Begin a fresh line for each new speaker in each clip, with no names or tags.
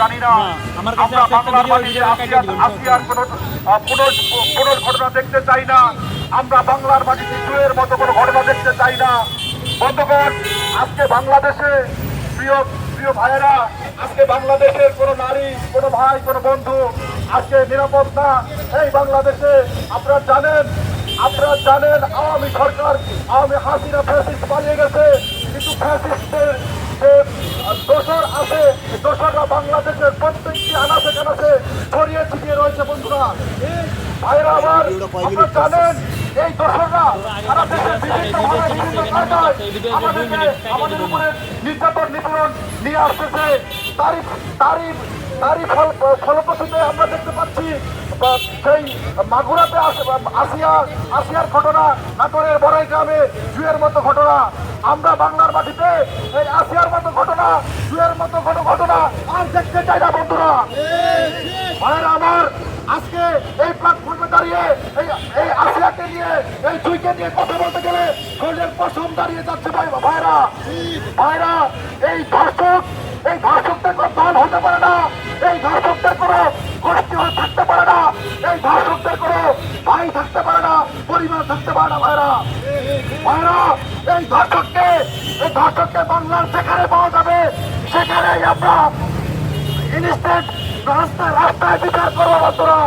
জানি না।
আমরা
বাংলার মাটিতে আসিয়ার পুনর্ঘটনা দেখতে চাই না। আমরা বাংলার মাটিতে জুয়ের মতো কোনো ঘটনা দেখতে চাই না। বন্ধুগণ আজকে বাংলাদেশে প্রিয় প্রিয় ভাইয়েরা আজকে বাংলাদেশের কোনো নারী কোনো ভাই কোনো বন্ধু আজকে নিরাপদ না। এই বাংলাদেশে আপনারা জানেন আপনারা জানেন আওয়ামী সরকার আওয়ামী হাসিনা ফ্যাসিস্ট পালিয়ে গেছে। কিন্তু ফ্যাসিস্টের যে দোসর আছে দোসররা বাংলাদেশের প্রত্যেকটি আনাচে কানাচে ছড়িয়ে ছিটিয়ে রয়েছে, বন্ধুরা। ভাইরা আবার আপনারা জানেন, এই দোসররা সারা দেশের বিভিন্ন বিভিন্ন আমাদেরকে, আমাদের উপরে নির্যাতন নিপীড়ন নিয়ে আসতেছে। তারই তারই তারই ফল, ফলপ্রসূতে আমরা দেখতে পাচ্ছি সেই মাগুরাতে আসিয়া, আসিয়ার ঘটনা, নাটোরের বড়াই গ্রামে জুয়ের মতো ঘটনা। আমরা বাংলার মাটিতে এই আসিয়ার মতো ঘটনা জুয়ের মতো কোনো ঘটনা আর দেখতে চাই না, বন্ধুরা। ভাইরা আমার আজকে এই প্ল্যাটফর্মে দাঁড়িয়ে, এই এই আসিয়াকে নিয়ে, এই জুইকে নিয়ে কথা বলতে গেলে শরীরের পশম দাঁড়িয়ে যাচ্ছে ভাই ভাইরা ভাইরা এই ধর্ষক, এই ধর্ষকদের কোনো দল হতে পারে না। এই ধর্ষকদের কোনো গোষ্ঠী থাকতে পারে না। এই ধর্ষকদের কোনো ভাই থাকতে পারে না, পরিবার থাকতে পারে না ভাইরা ভাইরা এই ধর্ষককে এই ধর্ষককে বাংলার যেখানে পাওয়া যাবে। সেখানেই আমরা রাস্তায় রাস্তায় বিচার করব বন্ধুরা।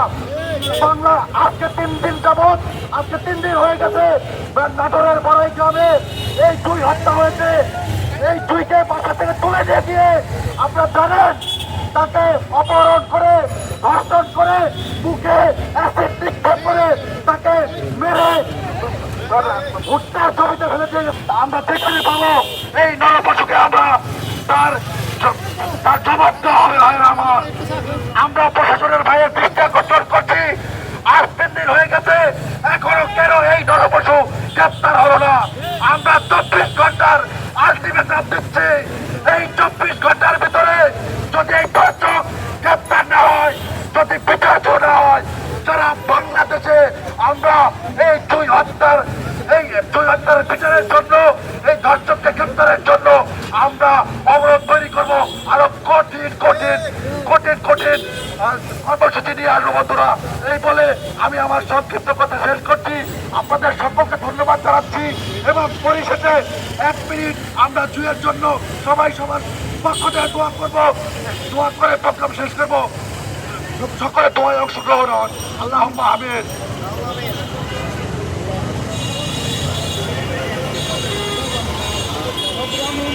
বাংলা আজকে তিন দিন যাবৎ, আজকে তিন দিন হয়ে গেছে। নাটোরের বড়াই গ্রামে এই দুই হত্যা হয়েছে। এই দুইকে বাসা থেকে তুলে দিয়ে গিয়ে আপনারা জানেন, তাকে অপহরণ করে, ধর্ষণ করে, বুকে অ্যাসিড নিক্ষেপ করে তাকে মেরে ভুট্টার জমিতে ফেলে দিয়ে আমরা পাবো এই নরপশুকে আমরা তার তার জবাব দেওয়া হবে আমার। আমরা প্রশাসনের ভাইয়ের দৃষ্টি আকর্ষণ করছি। আজ তিন দিন হয়ে গেছে, এখনও কেন এই গ্রেপ্তার হলো না? আমরা চব্বিশ ঘণ্টার দিচ্ছি। এই চব্বিশ ঘণ্টার ভিতরে যদি এই দর্শক গ্রেপ্তার না হয়, যদি বিচার না হয় বাংলাদেশে আমরা এই দুই হত্যার এই দুই হত্যার বিচারের জন্য ধর্ষককে গ্রেপ্তারের জন্য আমরা অবরোধ তৈরি করব। আরও কঠিন কঠিন কঠিন কঠিন কর্মসূচি নিয়ে আসব বন্ধুরা। এই বলে আমি আমার সংক্ষিপ্ত কথা শেষ করছি। আপনাদের সকলকে ধন্যবাদ জানাচ্ছি এবং পরিশেষে এক মিনিট আমরা জুয়ের জন্য সবাই সবার পক্ষ থেকে দোয়া করব। দোয়া করে প্রোগ্রাম শেষ করব। সকলে দোয়ায় অংশগ্রহণ হন আল্লাহ আমিন।
আল্লাহ